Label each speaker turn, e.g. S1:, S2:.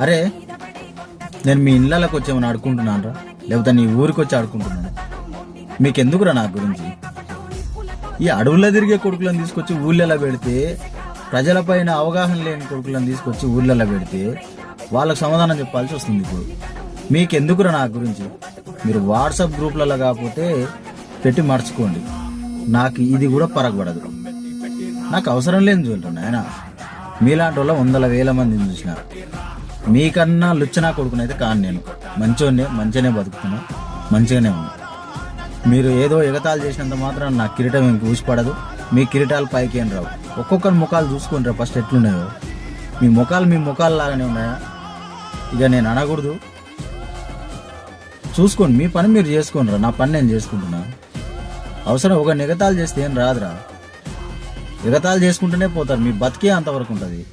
S1: అరే నేను మీ ఇళ్ళకి వచ్చి ఆడుకుంటున్నాను రా? లేకపోతే నీ ఊరికి వచ్చి ఆడుకుంటున్నాను. మీకెందుకురా నా గురించి? ఈ అడవుల్లో తిరిగే కొడుకులను తీసుకొచ్చి ఊళ్ళలో పెడితే ప్రజలపైన అవగాహన లేని కొడుకులను తీసుకొచ్చి ఊళ్ళలో పెడితే వాళ్ళకు సమాధానం చెప్పాల్సి వస్తుంది ఇప్పుడు. మీకెందుకురా నా గురించి? మీరు వాట్సాప్ గ్రూప్లలో కాకపోతే పెట్టి మర్చుకోండి నాకు ఇది కూడా పరగబడదు. నాకు అవసరం లేని చూడండి ఆయన మీలాంటి వాళ్ళ వందల వేల మందిని చూసినారు మీకన్నా లుచ్చనా కొడుకునైతే కాను నేను. మంచోనే మంచిగానే బతుకుతున్నా. మంచిగానే ఉన్నా. మీరు ఏదో ఎగతాలు చేసినంత మాత్రం నా కిరీటం ఏం కూసిపడదు మీ కిరీటాలు పైకి ఏం రావు. ఒక్కొక్కరి ముఖాలు చూసుకుంటారా ఫస్ట్ ఎట్లున్నాయో. మీ ముఖాలు మీ ముఖాలు లాగానే ఉన్నాయా? ఇక నేను అనకూడదు. చూసుకోండి మీ పని మీరు చేసుకోండి నా పని నేను చేసుకుంటున్నా. అవసరం ఒక నిగతాలు చేస్తే ఏం రాదురా. ఎగతాలు చేసుకుంటూనే పోతారు. మీ బతికే అంతవరకు ఉంటుంది.